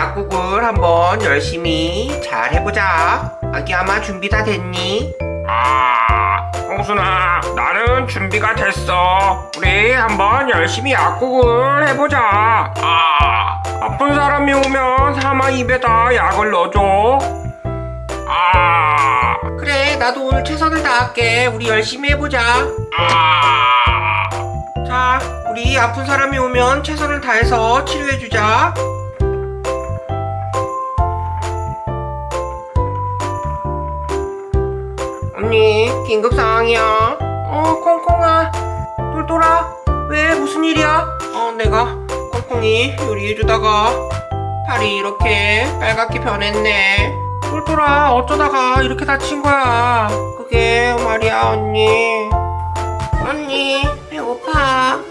약국을 한번 열심히 잘 해보자. 아기 아마 준비 다 됐니? 아, 홍순아, 나는 준비가 됐어. 우리 한번 열심히 약국을 해보자. 아, 아픈 사람이 오면 사마 입에다 약을 넣어줘. 아, 그래, 나도 오늘 최선을 다할게. 우리 열심히 해보자. 아, 자, 우리 아픈 사람이 오면 최선을 다해서 치료해주자. 언니, 긴급 상황이야. 어, 콩콩아. 똘똘아, 왜 무슨 일이야? 어, 내가 콩콩이 요리해주다가 팔이 이렇게 빨갛게 변했네. 똘똘아, 어쩌다가 이렇게 다친 거야? 그게 말이야, 언니. 언니 배고파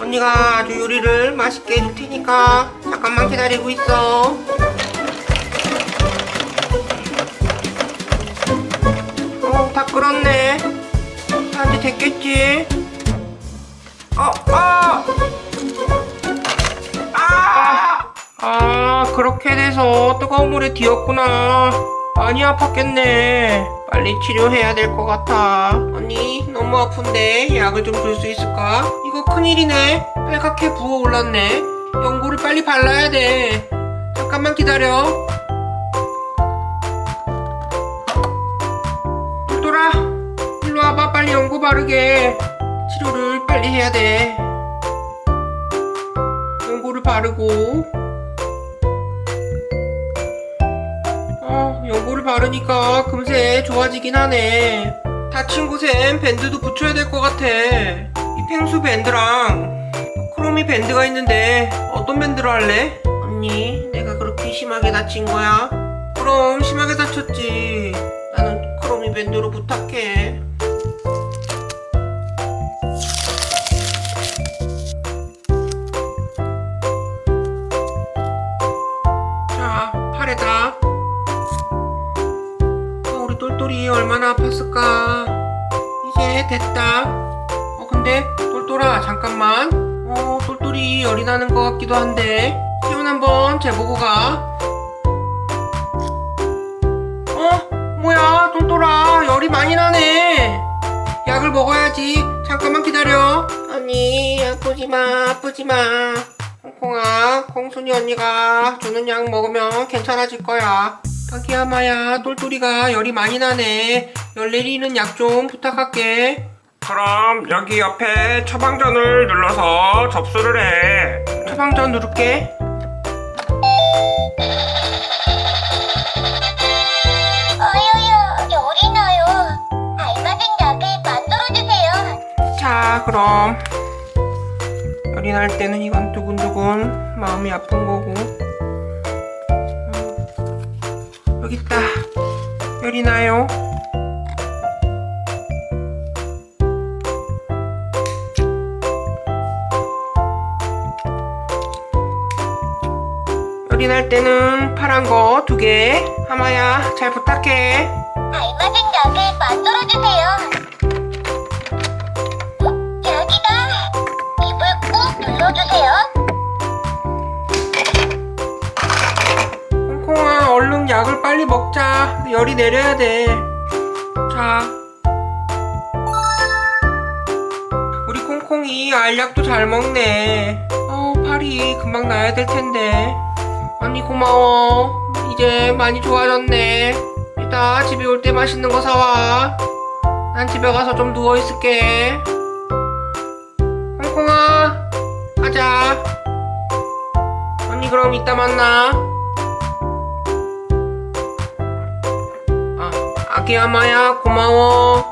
언니가 아주 요리를 맛있게 해줄 테니까 잠깐만 기다리고 있어 어 다 끓었네 다 이제 됐겠지 어, 아! 아! 아, 그렇게 돼서 뜨거운 물에 뒤었구나. 많이 아팠겠네. 빨리 치료해야 될 것 같아. 언니, 너무 아픈데 약을 좀 줄 수 있을까? 이거 큰일이네. 빨갛게 부어올랐네. 연고를 빨리 발라야 돼. 잠깐만 기다려. 돌아, 일로 와봐. 빨리 연고 바르게. 치료를 빨리 해야 돼. 연고를 바르고. 바르니까 금세 좋아지긴 하네. 다친 곳엔 밴드도 붙여야 될 것 같아. 이 펭수 밴드랑 크로미 밴드가 있는데 어떤 밴드로 할래? 언니, 내가 그렇게 심하게 다친 거야? 그럼 심하게 다쳤지. 나는 크로미 밴드로 부탁해. 됐다. 어, 근데 똘똘아, 잠깐만. 어, 똘똘이 열이 나는 것 같기도 한데. 체온 한번 재보고 가. 어, 뭐야, 똘똘아, 열이 많이 나네. 약을 먹어야지. 잠깐만 기다려. 언니, 아프지 마, 아프지 마. 콩콩아, 콩순이 언니가 주는 약 먹으면 괜찮아질 거야. 아기야마야, 똘똘이가 열이 많이 나네. 열 내리는 약 좀 부탁할게. 그럼 여기 옆에 처방전을 눌러서 접수를 해. 처방전 누를게. 어여여, 열이 나요. 알맞은 약을 만들어주세요. 자, 그럼. 열이 날 때는 이건 두근두근 마음이 아픈 거고. 음, 여기 있다. 열이 나요. 날 때는 파란 거 두 개. 하마야, 잘 부탁해. 알맞은 약을 만들어주세요. 어, 약이다. 입을 꾹 눌러주세요. 콩콩아 얼른 약을 빨리 먹자 열이 내려야 돼 자 우리 콩콩이 알약도 잘 먹네 어 팔이 금방 나야 될 텐데 언니 고마워 이제 많이 좋아졌네 이따 집에 올 때 맛있는 거 사와 난 집에 가서 좀 누워 있을게 콩콩아 가자 언니 그럼 이따 만나 아, 아기야마야 고마워.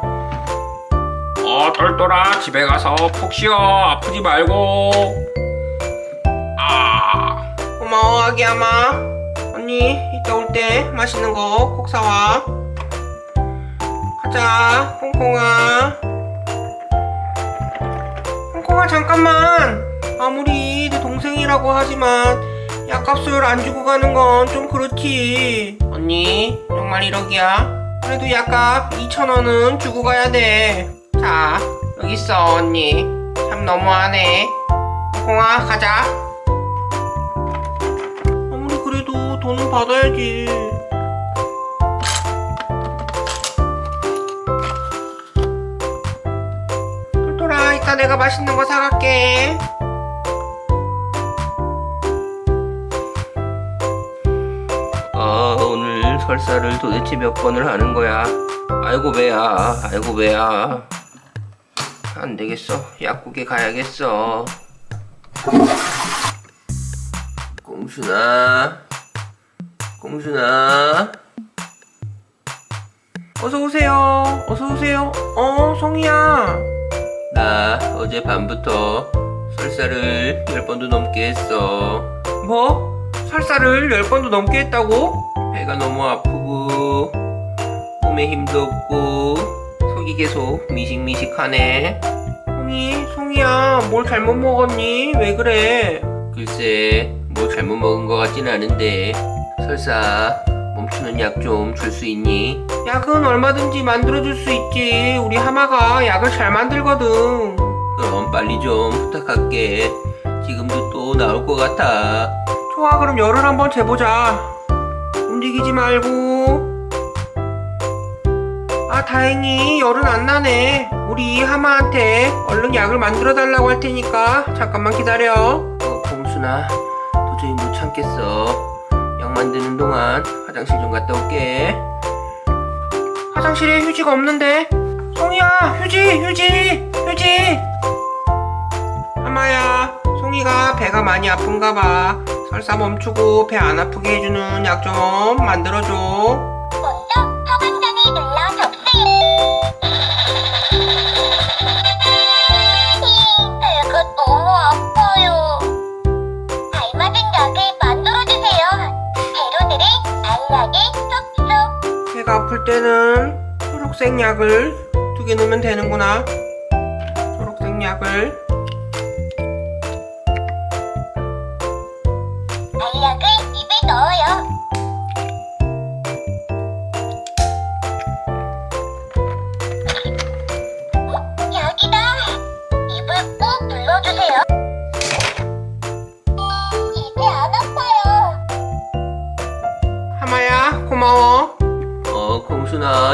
어, 똘똘아, 집에 가서 푹 쉬어. 아프지 말고. 아, 고마워 아기야마. 언니 이따 올 때 맛있는 거 꼭 사와. 가자 콩콩아. 콩콩아 잠깐만. 아무리 내 동생이라고 하지만 약값을 안 주고 가는 건 좀 그렇지. 언니 정말 1억이야. 그래도 약값 2천원은 주고 가야 돼. 자 여기 있어 언니. 참 너무하네. 콩콩아 가자. 받아야지. 똘똘아, 이따 내가 맛있는 거 사갈게. 아, 오늘 설사를 도대체 몇 번을 하는 거야? 아이고, 배야. 아이고, 배야. 안 되겠어. 약국에 가야겠어. 꽁순아. 꽁순아. 어서 오세요. 어서 오세요. 어, 송이야. 나 어제 밤부터 설사를 열 번도 넘게 했어. 뭐? 설사를 열 번도 넘게 했다고? 배가 너무 아프고 몸에 힘도 없고 속이 계속 미식미식하네. 송이, 송이야, 뭘 잘못 먹었니? 왜 그래? 글쎄, 뭐 잘못 먹은 것 같진 않은데 설사 멈추는 약 좀 줄 수 있니? 약은 얼마든지 만들어줄 수 있지. 우리 하마가 약을 잘 만들거든. 그럼 빨리 좀 부탁할게. 지금도 또 나올 것 같아. 좋아, 그럼 열을 한번 재보자. 움직이지 말고. 아, 다행히 열은 안 나네. 우리 하마한테 얼른 약을 만들어 달라고 할 테니까 잠깐만 기다려. 어, 봉순아, 도저히 못 참겠어. 약 만드는 동안 화장실 좀 갔다 올게. 화장실에 휴지가 없는데? 송이야, 휴지, 휴지, 휴지! 하마야, 송이가 배가 많이 아픈가 봐. 설사 멈추고 배 안 아프게 해주는 약 좀 만들어줘. 먼저 화관장이 눌러 접수해. 아플 때는 초록색 약을 두 개 넣으면 되는구나. 초록색 약을.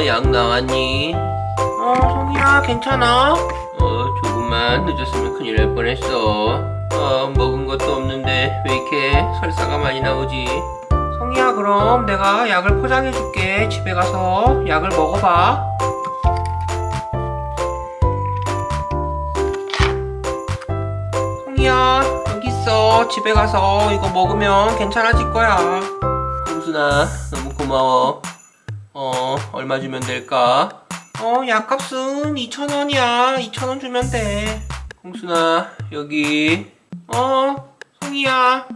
약 나왔니? 어, 송이야, 괜찮아? 어, 조금만 늦었으면 큰일 날 뻔했어. 어, 먹은 것도 없는데 왜 이렇게 설사가 많이 나오지? 송이야, 그럼 내가 약을 포장해 줄게. 집에 가서 약을 먹어봐. 송이야, 여기 있어. 집에 가서 이거 먹으면 괜찮아질 거야. 공순아, 너무 고마워. 어, 얼마 주면 될까? 어, 약값은 2,000원이야. 2,000원 주면 돼. 공순아, 여기. 어, 송이야.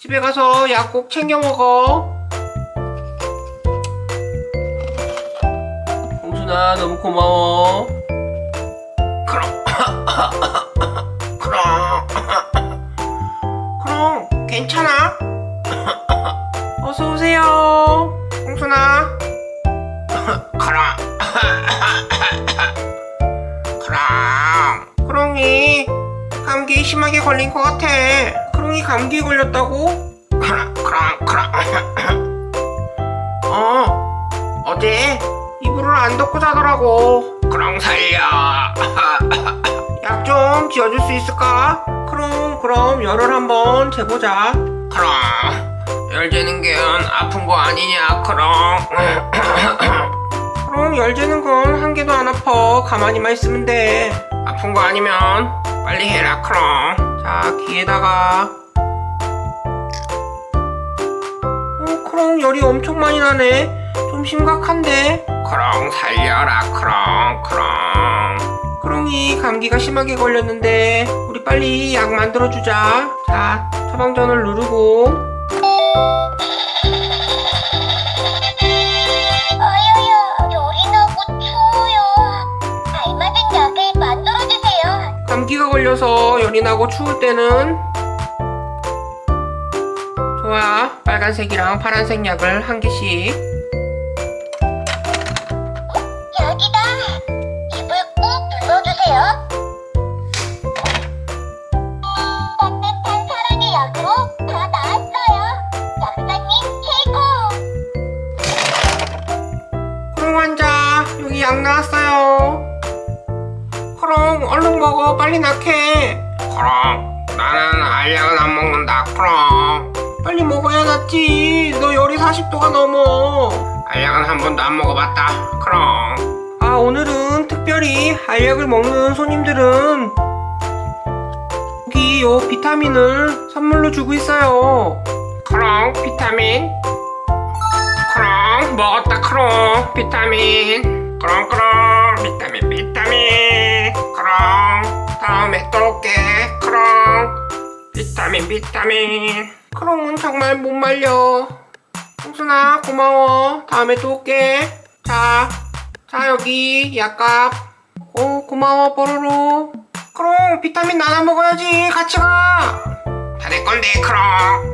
집에 가서 약 꼭 챙겨 먹어. 공순아, 너무 고마워. 그럼, 그럼, 그럼, 괜찮아? 어서 오세요. 공순아. 심하게 걸린 것 같아. 크롱이 감기에 걸렸다고? 그럼, 그럼, 그럼. 어, 어제 이불을 안 덮고 자더라고. 크롱 살려. 약 좀 지어줄 수 있을까? 크롱, 그럼 열을 한번 재보자. 크롱, 열 재는 게 아픈 거 아니냐, 크롱. 그럼 열 재는 건 한 개도 안 아파. 가만히만 있으면 돼. 아픈 거 아니면 빨리 해라, 크롱. 자, 귀에다가. 어, 크롱 열이 엄청 많이 나네. 좀 심각한데. 크롱 살려라, 크롱, 크롱. 크롱이 감기가 심하게 걸렸는데 우리 빨리 약 만들어주자. 자, 처방전을 누르고. 그래서 연인하고 추울 때는 좋아. 빨간색이랑 파란색 약을 한 개씩. 약 크롱 환자 여기 약 나왔어요. 크롱 얼른 먹어. 빨리 낙해. 그럼 빨리 먹어야 낫지. 너 열이 40도가 넘어. 알약은 한 번도 안 먹어봤다. 그럼. 아, 오늘은 특별히 알약을 먹는 손님들은 여기 요 비타민을 선물로 주고 있어요. 그럼 비타민. 그럼 먹었다. 그럼 비타민. 그럼 그럼. 비타민 비타민. 그럼 다음에 또 올게 비타민 비타민 크롱은 정말 못 말려. 홍순아, 고마워. 다음에 또 올게. 자, 자, 여기 약값. 오, 고마워, 뽀로로. 크롱, 비타민 나눠 먹어야지. 같이 가. 다 내 건데 그럼